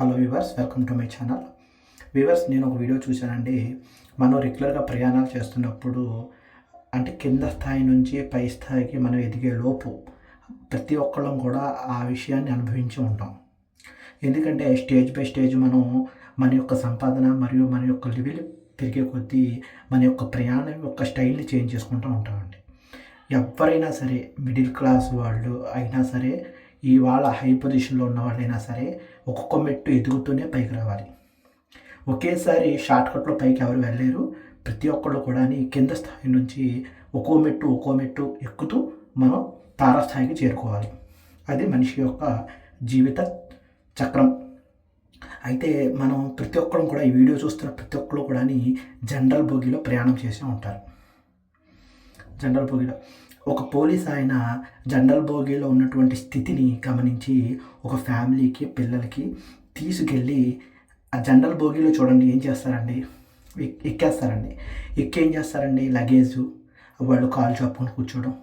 Hello viewers welcome to my channel viewers నేను ఒక video చూశానండి. మనం రెగ్యులర్గా ప్రయాణాలు చేస్తున్నప్పుడు అంటే కింద స్థాయి నుంచి పై స్థాయికి మనం ఎదిగే లోపు ప్రతి ఒక్కళ్ళం కూడా ఆ విషయాన్ని అనుభవించి ఉంటాం. ఎందుకంటే స్టేజ్ బై స్టేజ్ మనం మన యొక్క సంపాదన మరియు మన యొక్క లెవెల్ పెరిగే కొద్దీ మన యొక్క ప్రయాణం యొక్క స్టైల్ని చేంజ్ చేసుకుంటూ ఉంటామండి. ఎవరైనా సరే మిడిల్ క్లాస్ వాళ్ళు అయినా సరే ఇవాళ హై పొజిషన్లో ఉన్న వాళ్ళైనా సరే ఒక్కొక్క మెట్టు ఎదుగుతూనే పైకి రావాలి. ఒకేసారి షార్ట్కట్లో పైకి ఎవరు వెళ్ళలేరు. ప్రతి ఒక్కళ్ళు కూడా కింద స్థాయి నుంచి ఒక్కో మెట్టు ఒక్కో మెట్టు ఎక్కుతూ మనం తారస్థాయికి చేరుకోవాలి. అది మనిషి యొక్క జీవిత చక్రం. అయితే మనం ప్రతి ఒక్కరు కూడా ఈ వీడియో చూస్తున్న ప్రతి ఒక్కరు కూడా జనరల్ బోగిలో ప్రయాణం చేసే ఉంటారు. జనరల్ బోగిలో. ఒక పోలీస్ ఆయన జనరల్ బోగీలో ఉన్నటువంటి స్థితిని గమనించి ఒక ఫ్యామిలీకి పిల్లలకి తీసుకెళ్ళి ఆ జనరల్ బోగీలో చూడండి ఏం చేస్తారండి? ఎక్కేస్తారండి. ఎక్కేం చేస్తారండి? లగేజ్ వాళ్ళు కాలు చాపుకొని కూర్చోవడం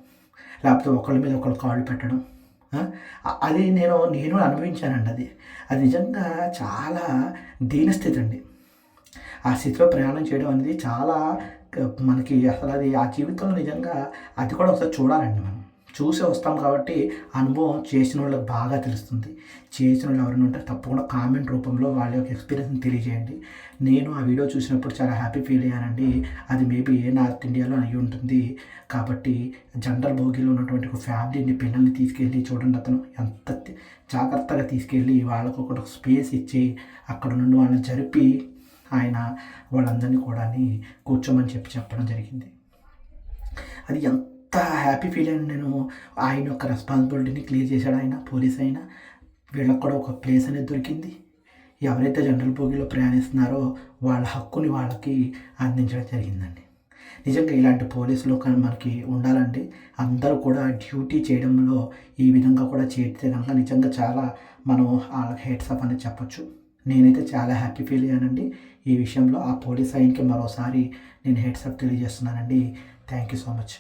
లేకపోతే ఒకళ్ళ మీద ఒకళ్ళు కాళ్ళు పెట్టడం. అది నేను నేను అనుభవించానండి అది. అది నిజంగా చాలా దీనస్థితి అండి. ఆ స్థితిలో ప్రయాణం చేయడం అనేది చాలా మనకి అసలు అది ఆ జీవితంలో నిజంగా అది కూడా ఒకసారి చూడాలండి మనం. చూసి వస్తాం కాబట్టి అనుభవం చేసిన వాళ్ళకి బాగా తెలుస్తుంది. చేసిన వాళ్ళు ఎవరైనా ఉంటే తప్పకుండా కామెంట్ రూపంలో వాళ్ళ యొక్క ఎక్స్పీరియన్స్ని తెలియజేయండి. నేను ఆ వీడియో చూసినప్పుడు చాలా హ్యాపీ ఫీల్ అయ్యానండి. అది మేబీ ఏ నార్త్ ఇండియాలో అయి ఉంటుంది. కాబట్టి జనరల్ భోగిలో ఉన్నటువంటి ఒక ఫ్యామిలీని పిల్లల్ని తీసుకెళ్ళి చూడండి అతను. ఎంత జాగ్రత్తగా తీసుకెళ్ళి వాళ్ళకు ఒక స్పేస్ ఇచ్చి అక్కడ నుండి వాళ్ళని జరిపి ఆయన వాళ్ళందరినీ కూడా కూర్చోమని చెప్పి చెప్పడం జరిగింది. అది ఎంత హ్యాపీ ఫీల్ అయినా నేను. ఆయన యొక్క రెస్పాన్సిబిలిటీని క్లియర్ చేశాడు ఆయన పోలీస్ అయినా. వీళ్ళకి కూడా ఒక ప్లేస్ అనేది దొరికింది. ఎవరైతే జనరల్ బోగీలో ప్రయాణిస్తున్నారో వాళ్ళ హక్కుని వాళ్ళకి అందించడం జరిగిందండి. నిజంగా ఇలాంటి పోలీసులు కానీ మనకి ఉండాలండి అందరూ కూడా డ్యూటీ చేయడంలో ఈ విధంగా కూడా చేస్తే కనుక నిజంగా చాలా మనం వాళ్ళకి హెడ్స్ అప్ అనేది చెప్పొచ్చు. నేనైతే చాలా హ్యాపీ ఫీల్ అయ్యానండి. ఈ విషయంలో ఆ పోలీస్ ఆయనకి మరోసారి నేను heads up తెలియజేస్తున్నానండి. Thank you so much